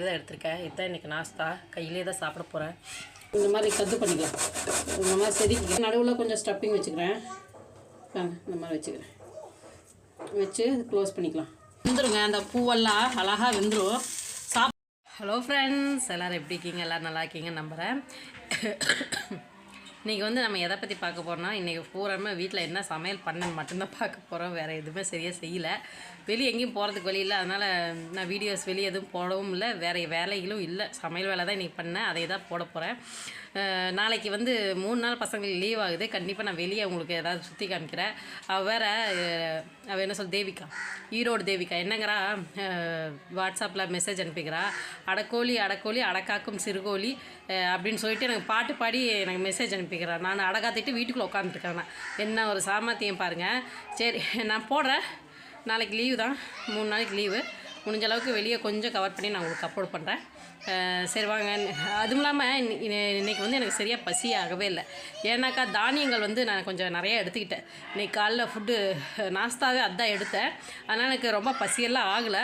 தான் எடுத்திருக்கேன். இதுதான் இன்றைக்கி நாஸ்தா. கையிலே தான் சாப்பிட போகிறேன் இந்த மாதிரி கத்து பண்ணிக்கலாம் இந்த மாதிரி செதுக்கி நடுவில் கொஞ்சம் ஸ்டப்பிங் வச்சுக்கிறேன். பாருங்க, இந்த மாதிரி வச்சுக்கிறேன். வச்சு க்ளோஸ் பண்ணிக்கலாம். வெந்துருங்க. அந்த பூவெல்லாம் அழகாக வெந்துடும் சாப் ஹலோ ஃப்ரெண்ட்ஸ் எல்லோரும் எப்படி இருக்கீங்க? எல்லோரும் நல்லா இருக்கீங்கன்னு நம்புகிறேன் இன்றைக்கி வந்து நம்ம எதை பற்றி பார்க்க போகிறோம்னா இன்றைக்கி பூராமே வீட்டில் என்ன சமையல் பண்ணன்னு மட்டும்தான் பார்க்க போகிறோம் வேறு எதுவுமே சரியாக செய்யலை. வெளியே எங்கேயும் போகிறதுக்கு வழி இல்லை. அதனால் நான் வீடியோஸ் வெளியே எதுவும் போடவும் இல்லை. வேறு வேலைகளும் இல்லை. சமையல் வேலை தான் இன்றைக்கி பண்ணேன். அதை தான் போட போகிறேன் நாளைக்கு வந்து மூணு நாள் பசங்களுக்கு லீவ் ஆகுது. கண்டிப்பாக நான் வெளியே உங்களுக்கு ஏதாவது சுற்றி காமிக்கிறேன். அவள் வேற அவள் என்ன சொல் தேவிகா. ஈரோடு தேவிகா. என்னங்கிறா? வாட்ஸ்அப்பில் மெசேஜ் அனுப்பிக்கிறா. அடக்கோழி அடக்கோழி அடக்காக்கும் சிறுகோழி அப்படின்னு சொல்லிட்டு எனக்கு பாட்டு பாடி எனக்கு மெசேஜ் அனுப்பிக்கிறா. நான் அடகாத்திட்டு வீட்டுக்குள்ளே உட்காந்துருக்கேன் என்ன ஒரு சாமர்த்தியம் பாருங்கள் சரி நான் போடுறேன். நாளைக்கு லீவு தான். மூணு நாளைக்கு லீவு முடிஞ்ச அளவுக்கு வெளியே கொஞ்சம் கவர் பண்ணி நான் உங்களுக்கு அப்லோட் பண்ணுறேன் சரி வாங்க. அதுவும் இல்லாமல் இன்னைக்கு வந்து எனக்கு சரியாக பசியாகவே இல்லை. ஏன்னாக்கா தானியங்கள் வந்து நான் கொஞ்சம் நிறையா எடுத்துக்கிட்டேன். இன்றைக்கி காலைல ஃபுட்டு நாஸ்தாவே அதான் எடுத்தேன். அதனால் எனக்கு ரொம்ப பசியெல்லாம் ஆகலை.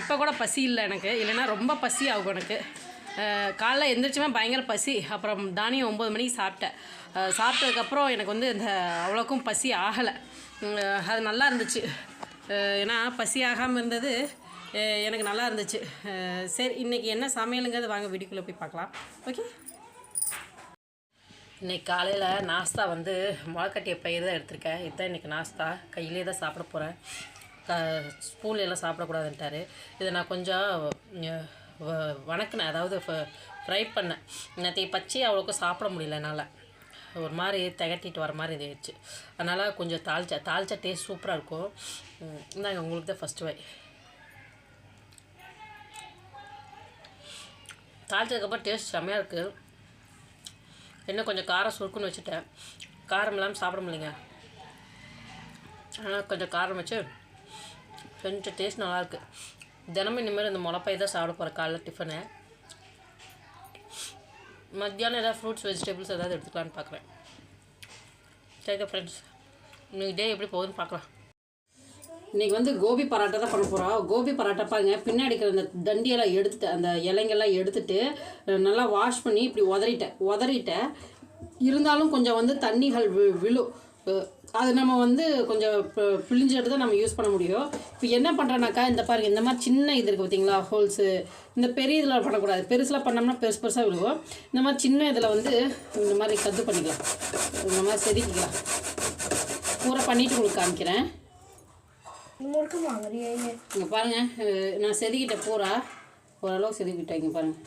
இப்போ கூட பசி இல்லை எனக்கு. இல்லைன்னா ரொம்ப பசி ஆகும் எனக்கு. காலைல எந்திரிச்சுமே பயங்கர பசி. அப்புறம் தானியம் ஒம்பது மணிக்கு சாப்பிட்டேன். சாப்பிட்டதுக்கப்புறம் எனக்கு வந்து இந்த அவ்வளோக்கும் பசி ஆகலை. அது நல்லா இருந்துச்சு. ஏன்னா பசி ஆகாமல் இருந்தது. எனக்கு நல்லா இருந்துச்சு. சரி இன்றைக்கி என்ன சமையலுங்கிறது வாங்க வீடியோக்குள்ளே போய் பார்க்கலாம். ஓகே இன்னைக்கு காலையில் நாஸ்தா வந்து முளைக்கட்டிய பயிர் தான் எடுத்திருக்கேன். இதுதான் இன்றைக்கி நாஸ்தா. கையிலே தான் சாப்பிட போகிறேன் க ஸ்பூன்ல எல்லாம் இதை நான் கொஞ்சம் வ- வணக்கினேன். அதாவது ஃப்ரை பண்ணேன். நேற்று பச்சையை அவ்வளோக்கும் சாப்பிட முடியல என்னால். ஒரு மாதிரி திகட்டிட்டு வர மாதிரி இருந்துச்சு அதனால் கொஞ்சம் தாளிச்சா தாளிச்சா டேஸ்ட் சூப்பராக இருக்கும். இந்தாங்க உங்களுக்கு தான் ஃபஸ்ட்டு வை தாளிச்சதுக்கப்புறம் டேஸ்ட் செம்மையாக இருக்குது இன்னும் கொஞ்சம் காரம் சுருக்குன்னு வச்சுட்டேன். காரம் இல்லாமல் சாப்பிட முடியலைங்க. ஆனால் கொஞ்சம் காரம் வச்சு கொஞ்சம் டேஸ்ட் நல்லாயிருக்கு தினமும் இனிமேல் இந்த முளைப்பை தான் சாப்பிட போகிறேன் காலைல டிஃபனு மத்தியானம் ஏதாவது ஃப்ரூட்ஸ் வெஜிடபிள்ஸ் ஏதாவது எடுத்துக்கலான்னு பார்க்குறேன். சரிங்க ஃப்ரெண்ட்ஸ் இன்னைக்கு டே எப்படி போகுதுன்னு பார்க்கலாம். இன்றைக்கி வந்து கோபி பரோட்டா தான் பண்ண போகிறோம் கோபி பரோட்டா பாருங்க பின்னாடி இருக்கிற அந்த தண்டியெல்லாம் எடுத்துட்டு அந்த இலைங்கெல்லாம் எடுத்துட்டு நல்லா வாஷ் பண்ணி இப்படி உதறிட்டேன். உதறிட்டேன். இருந்தாலும் கொஞ்சம் வந்து தண்ணிகள் வி விழும். அது நம்ம வந்து கொஞ்சம் பி- பிழிஞ்சு எடுத்து தான் நம்ம யூஸ் பண்ண முடியும். இப்போ என்ன பண்ணுறேன்னாக்கா இந்த பாருங்க இந்த மாதிரி சின்ன இது இருக்குது பார்த்தீங்களா ஹோல்ஸு இந்த பெரிய இதில் பண்ணக்கூடாது. பெருசில் பண்ணோம்னா பெருசு பெருசாக விழுவோம். இந்த மாதிரி சின்ன இதில் வந்து இந்த மாதிரி கத்து பண்ணிக்கலாம். இந்த மாதிரி செதுக்கிக்கலாம். பூரா பண்ணிவிட்டு உங்களுக்கு காமிக்கிறேன். முறுக்கு வாங்குறியா இங்கே பாருங்கள் நான் செதுக்கிட்டேன் பூரா ஓரளவு செதுக்கிட்டேன் இங்கே பாருங்கள்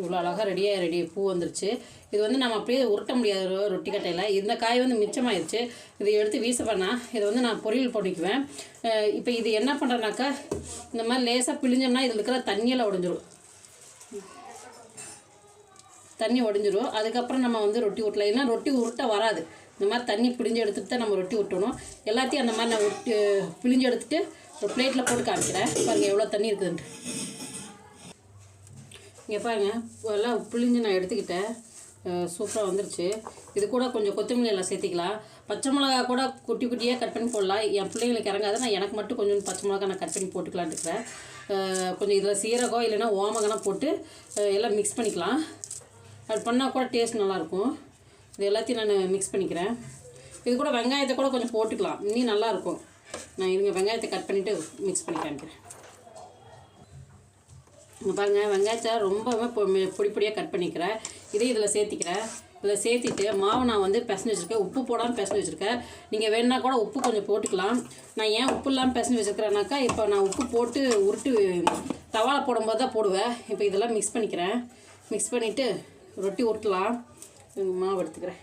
இவ்வளோ அழகாக ரெடியாக ரெடி பூ வந்துருச்சு. இது வந்து நம்ம அப்படியே உருட்ட முடியாது ரொட்டி கட்டையில். இந்த காய் வந்து மிச்சமாயிருச்சு. இதை எடுத்து வீச பண்ணால் இதை வந்து நான் பொரியல் பண்ணிக்குவேன் இப்போ இது என்ன பண்ணுறேனாக்கா இந்த மாதிரி லேசாக பிழிஞ்சோம்னா இதில் இருக்கிற தண்ணியெல்லாம் உடஞ்சிரும். தண்ணி உடஞ்சிரும். அதுக்கப்புறம் நம்ம வந்து ரொட்டி உருட்டலாம் ஏன்னா ரொட்டி உருட்ட வராது. இந்த மாதிரி தண்ணி பிழிஞ்சு எடுத்துட்டு தான் நம்ம ரொட்டி விட்டணும் எல்லாத்தையும் அந்த மாதிரி நான் ஒட்டி பிழிஞ்சு எடுத்துட்டு ஒரு பிளேட்டில் போட்டு காமிக்கிறேன். பாருங்கள் எவ்வளோ தண்ணி இருக்குதுன்ட்டு. இங்கே பாருங்கள் எல்லாம் பிழிஞ்சு நான் எடுத்துக்கிட்டேன். சூப்பராக வந்துருச்சு. இது கூட கொஞ்சம் கொத்தமல்லி எல்லாம் சேர்த்திக்கலாம். பச்சை மிளகா கூட குட்டி குட்டியாக கட் பண்ணி போடலாம். என் பிள்ளைங்களுக்கு இறங்காது நான் எனக்கு மட்டும் கொஞ்சம் பச்சை மிளகா நான் கட் பண்ணி போட்டுக்கலான்னு இருக்கிறேன். கொஞ்சம் இதில் சீரகம் இல்லைன்னா ஓமகனாக போட்டு எல்லாம் மிக்ஸ் பண்ணிக்கலாம். அது பண்ணால் கூட டேஸ்ட் நல்லாயிருக்கும் இது எல்லாத்தையும் நான் மிக்ஸ் பண்ணிக்கிறேன். இது கூட வெங்காயத்தை கூட கொஞ்சம் போட்டுக்கலாம். இன்னும் நல்லாயிருக்கும். நான் இருங்க வெங்காயத்தை கட் பண்ணிவிட்டு மிக்ஸ் பண்ணி காமிக்கிறேன் பாருங்க வெங்காயத்தை ரொம்பவே பொ- பொடி பொடியாக கட் பண்ணிக்கிறேன். இதே இதில் சேர்த்திக்கிறேன். இதில் சேர்த்திட்டு மாவு நான் வந்து பிசைஞ்சு வச்சுருக்கேன். உப்பு போடாமல் பிசைஞ்சு வச்சுருக்கேன். நீங்கள் வேணுன்னா கூட உப்பு கொஞ்சம் போட்டுக்கலாம். நான் ஏன் உப்பு இல்லாமல் பிசைஞ்சு வச்சுருக்கிறேனாக்கா இப்போ நான் உப்பு போட்டு உருட்டு தவாலை போடும்போது தான் போடுவேன். இப்போ இதெல்லாம் மிக்ஸ் பண்ணிக்கிறேன். மிக்ஸ் பண்ணிவிட்டு ரொட்டி உருட்டலாம். மாவு எடுத்துக்கிறேன்.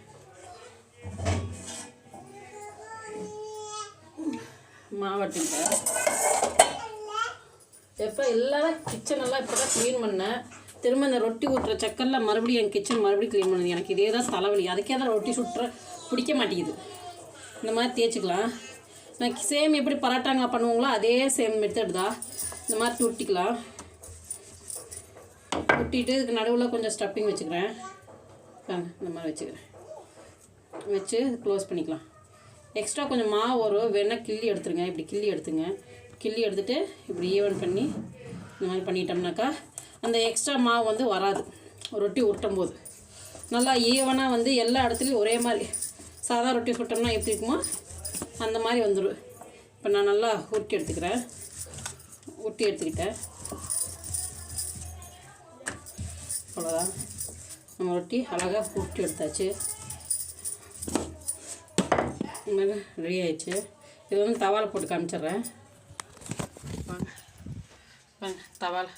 மாவு எப்போ எல்லாரும் கிச்சனெல்லாம் இப்போ தான் க்ளீன் பண்ணேன். திரும்ப இந்த ரொட்டி ஊற்றுற சக்கரில் மறுபடியும் என் கிச்சன் மறுபடியும் க்ளீன் பண்ணுது. எனக்கு இதே தான் தலைவலி. அதுக்கே தான் ரொட்டி சுட்டுற பிடிக்க மாட்டேங்குது. இந்த மாதிரி தேய்ச்சிக்கலாம். நான் சேம் எப்படி பரோட்டாங்க பண்ணுவோங்களோ அதே சேம் மெத்தட் தான். இந்த மாதிரி துட்டிக்கலாம். துட்டிட்டு இதுக்கு நடுவில் கொஞ்சம் ஸ்டப்பிங் வச்சுக்கிறேன். இந்த மாதிரி வச்சுக்கிறேன். வச்சு க்ளோஸ் பண்ணிக்கலாம். எக்ஸ்ட்ரா கொஞ்சம் மாவு வரும் வேணால் கிள்ளி எடுத்துருங்க. இப்படி கிள்ளி எடுத்துங்க. கிள்ளி எடுத்துகிட்டு இப்படி ஈவன் பண்ணி இந்த மாதிரி பண்ணிட்டோம்னாக்கா அந்த எக்ஸ்ட்ரா மாவு வந்து வராது. ரொட்டி உருட்டும் போது. நல்லா ஈவனாக வந்து எல்லா இடத்துலையும் ஒரே மாதிரி. சாதா ரொட்டி சுட்டோம்னா எப்படி இருக்குமோ அந்த மாதிரி வந்துடும் இப்போ நான் நல்லா உருட்டி எடுத்துக்கிறேன். உருட்டி எடுத்துக்கிட்டேன். அவ்வளோதான் நம்ம ரொட்டி அழகாக உருட்டி எடுத்தாச்சு. ரெடி ஆயிடுச்சு. இது வந்து தவால் போட்டு காமிச்சிடுறேன். வாங்க தவால்.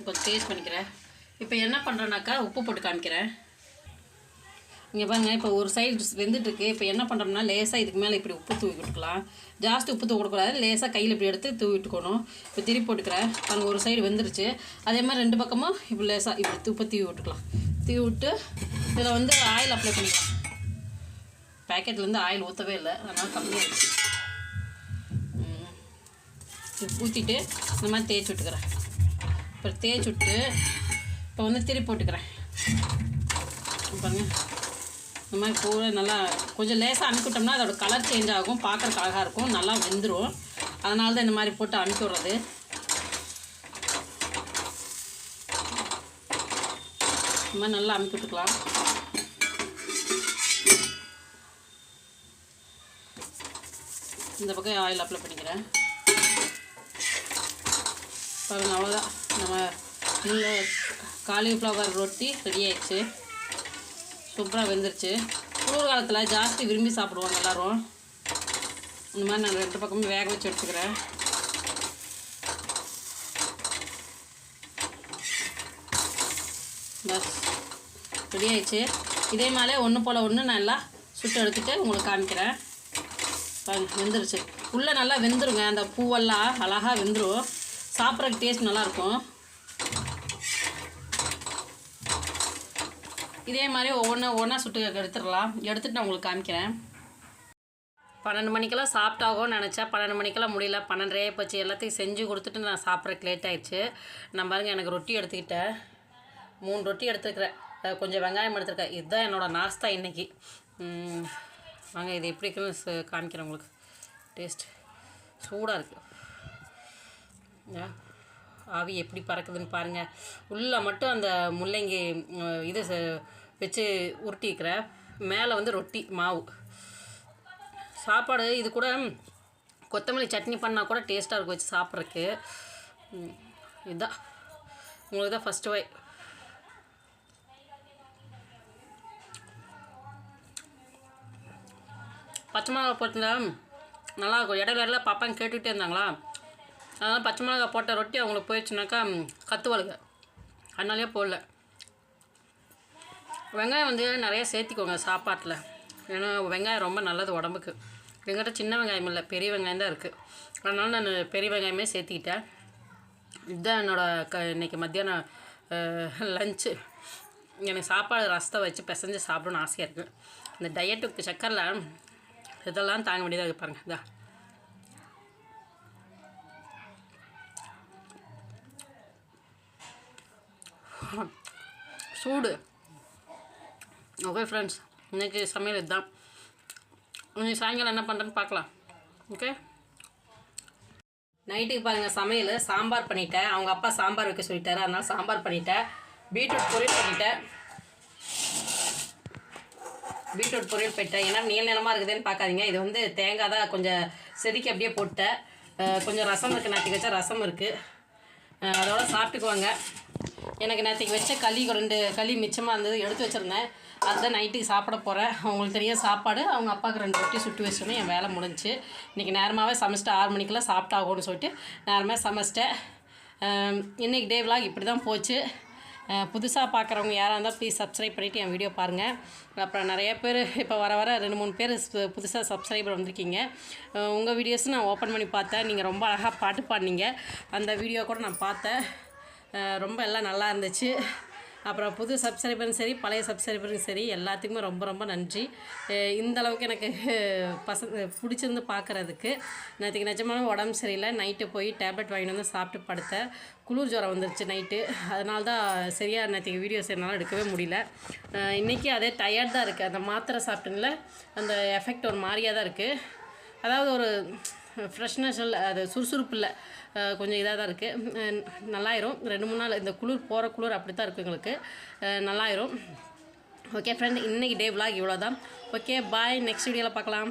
இப்போ டேஸ்ட் பண்ணிக்கிறேன். இப்போ என்ன பண்ணுறேன்னாக்கா உப்பு போட்டு காமிக்கிறேன். இங்கே பாருங்க இப்போ ஒரு சைடு வெந்துட்டுருக்கு. இப்போ என்ன பண்ணுறோம்னா லேசாக இதுக்கு மேலே இப்படி உப்பு தூவி விட்டுக்கலாம். ஜாஸ்தி உப்பு தூக்கக்கூடாது லேசாக கையில் இப்படி எடுத்து தூவி விட்டுக்கணும். இப்போ திருப்பி போட்டுக்கிறேன். பாருங்க ஒரு சைடு வெந்துருச்சு. அதே மாதிரி ரெண்டு பக்கமும் இப்படி லேசாக இப்படி உப்பு தூவி விட்டுக்கலாம். தூவி விட்டு இதில் வந்து ஆயில் அப்ளை பண்ணிக்கலாம். பேக்கெட்லேருந்து ஆயில் ஊற்றவே இல்லை. அதனால் கம்மியாக ஊற்றிட்டு இந்த மாதிரி தேய்ச்சி விட்டுக்கிறேன். அப்புறம் தேய்ச்சி விட்டு இப்போ வந்து திருப்பி போட்டுக்கிறேன். பாருங்க. இந்த மாதிரி கூட நல்லா கொஞ்சம் லேசாக அனுப்பிவிட்டோம்னா அதோட கலர் சேஞ்ச் ஆகும். பார்க்குறக்கு அழகாக இருக்கும். நல்லா வெந்துடும் அதனால தான் இந்த மாதிரி போட்டு அனுப்பி விட்றது. இந்த மாதிரி நல்லா அமுக்கி விட்டுக்கலாம். இந்த பக்கம் ஆயில் அப்ளை பண்ணிக்கிறேன். பாருங்க அவ்வளோதான் நம்ம காலிஃப்ளவர் ரொட்டி ரெடி ஆயிடுச்சு. சூப்பராக வெந்துருச்சு. குளிர் காலத்தில் ஜாஸ்தி விரும்பி சாப்பிடுவாங்க எல்லோரும். இந்த மாதிரி நான் ரெண்டு பக்கமும் வேக வச்சு எடுத்துக்கிறேன். பஸ். ரெடி ஆயிடுச்சு. இதே மாதிரி ஒன்று போல் ஒன்று நல்லா சுட்டு எடுத்துகிட்டு உங்களுக்கு காமிக்கிறேன். வெந்துருச்சு. உள்ளே நல்லா வெந்துருங்க. அந்த பூவெல்லாம் அழகாக வெந்துடும் சாப்பிட்றதுக்கு டேஸ்ட் நல்லாயிருக்கும் இதே மாதிரி ஒவ்வொன்றா ஒவ்வொன்றா சுட்டு எடுத்துடலாம். எடுத்துட்டு நான் உங்களுக்கு காமிக்கிறேன். பன்னெண்டு மணிக்கெல்லாம் சாப்பிட்டாகும் நினச்சா பன்னெண்டு மணிக்கெல்லாம் முடியல. பன்னெண்டரையே போச்சு. எல்லாத்தையும் செஞ்சு கொடுத்துட்டு நான் சாப்பிட்றக்கு லேட் ஆயிடுச்சு. நான் பாருங்கள் எனக்கு ரொட்டி எடுத்துக்கிட்டேன். மூணு ரொட்டி எடுத்துருக்கிறேன். கொஞ்சம் வெங்காயம் எடுத்துருக்கேன். இதுதான் என்னோடய நாஸ்தா இன்றைக்கி வாங்க இது எப்படி இருக்குன்னு காமிக்கிறேன் உங்களுக்கு. டேஸ்ட் சூடாக இருக்குது ஆவி எப்படி பறக்குதுன்னு பாருங்கள் உள்ளே மட்டும் அந்த முள்ளங்கி இதை இது வச்சு உருட்டிக்கிற மேலே வந்து ரொட்டி மாவு. சாப்பாடு இது கூட கொத்தமல்லி சட்னி பண்ணால் கூட டேஸ்ட்டாக இருக்கும் வச்சு சாப்பிட்றதுக்கு. இதுதான் உங்களுக்கு தான் ஃபஸ்ட்டு வை பச்சை மிளகா போட்டுல நல்லாயிருக்கும் இடையில இடையில பாப்பாங்க கேட்டுக்கிட்டே இருந்தாங்களா? அதனால் பச்சை மிளகா போட்ட ரொட்டி அவங்களுக்கு போயிடுச்சுனாக்கா ம், அதனாலே போடல. வெங்காயம் வந்து நிறைய சேர்த்திக்கோங்க சாப்பாட்டில். ஏன்னா வெங்காயம் ரொம்ப நல்லது உடம்புக்கு. எங்கிட்ட சின்ன வெங்காயம் இல்லை பெரிய வெங்காயம் தான் இருக்குது அதனால நான் பெரிய வெங்காயமே சேர்த்திக்கிட்டேன். இதுதான் என்னோடய க இன்னைக்கு மத்தியானம் லஞ்சு எனக்கு சாப்பாடு ரசத்தை வச்சு பிசைஞ்சு சாப்பிடணும்னு ஆசையாக இருக்குது இந்த டயட்டுக்கு சக்கரில் இதெல்லாம் தாங்க வேண்டியதாக இருப்பாருங்க இதான் சூடு. ஓகே ஃப்ரெண்ட்ஸ் இன்றைக்கி சமையல் இதுதான். இன்னைக்கு சாயங்காலம் என்ன பண்ணுறேன்னு பார்க்கலாம். ஓகே நைட்டுக்கு பாருங்கள் சமையல். சாம்பார் பண்ணிட்டேன். அவங்க அப்பா சாம்பார் வைக்க சொல்லிட்டாரு. அதனால் சாம்பார் பண்ணிட்டேன். பீட்ரூட் பொரியல் பண்ணிட்டேன். பீட்ரூட் பொரியல் போயிட்டேன். ஏன்னா நீள நிலமாக இருக்குதுன்னு பார்க்காதீங்க. இது வந்து தேங்காய் தான் கொஞ்சம் செதுக்கி அப்படியே போட்டேன். கொஞ்சம் ரசம் இருக்குது நேற்றுக்கு வச்சா ரசம் இருக்குது அதோட சாப்பிட்டுக்குவாங்க. எனக்கு நேற்றுக்கு வச்ச களி ரெண்டு களி மிச்சமாக இருந்தது எடுத்து வச்சுருந்தேன். அதுதான் நைட்டுக்கு சாப்பிட போகிறேன் அவங்களுக்கு தெரிய சாப்பாடு. அவங்க அப்பாவுக்கு ரெண்டு ரொட்டி சுட்டு வச்சோன்னே என் வேலை முடிஞ்சுச்சு இன்றைக்கி நேரமாகவே சமைச்சிட்டு ஆறு மணிக்கெல்லாம் சாப்பிட்டாகணும்னு சொல்லிட்டு நேரமாக சமைச்சிட்டேன். இன்றைக்கி டே vlog இப்படி தான் போச்சு புதுசாக பார்க்குறவங்க யாராக இருந்தால் ப்ளீஸ் சப்ஸ்கிரைப் பண்ணிவிட்டு என் வீடியோ பாருங்கள் அப்புறம் நிறைய பேர் இப்போ வர வர ரெண்டு மூணு பேர் புதுசாக சப்ஸ்கிரைபர் வந்திருக்கீங்க. உங்கள் வீடியோஸ் நான் ஓப்பன் பண்ணி பார்த்தேன். நீங்கள் ரொம்ப அழகாக பாட்டு பாடினீங்க. அந்த வீடியோ கூட நான் பார்த்தேன். ரொம்ப எல்லாம் நல்லா இருந்துச்சு. அப்புறம் புது சப்ஸ்கிரைபரும் சரி பழைய சப்ஸ்கிரைபரும் சரி எல்லாத்துக்குமே ரொம்ப ரொம்ப நன்றி. இந்தளவுக்கு இந்த அளவுக்கு எனக்கு பசங்க பிடிச்சிருந்து பார்க்குறதுக்கு நேற்றுக்கு நிஜமான உடம்பு சரியில்லை. நைட்டு போய் டேப்லெட் வாங்கிட்டு வந்து சாப்பிட்டு படுத்தேன். குளிர் ஜுரம் வந்துருச்சு நைட்டு. அதனால தான் சரியாக நேற்றுக்கு வீடியோஸ் என்னால் எடுக்கவே முடியல. இன்றைக்கி அதே டயர்ட் தான் இருக்குது அந்த மாத்திரை சாப்பிட்டேன்ல அந்த எஃபெக்ட் ஒரு மாதிரியாக தான் இருக்குது அதாவது ஒரு ஃப்ரெஷ்னஸ் இல்லை அது சுறுசுறுப்பு இல்லை. கொஞ்சம் இதாக தான் இருக்குது நல்லாயிரும். ரெண்டு மூணு நாள் இந்த குளிர் போகிற குளிர் அப்படி தான் இருக்குது எங்களுக்கு நல்லாயிரும். ஓகே ஃப்ரெண்ட் இன்றைக்கி டே vlog இவ்வளோ தான் ஓகே பாய் நெக்ஸ்ட் வீடியோவில் பார்க்கலாம்.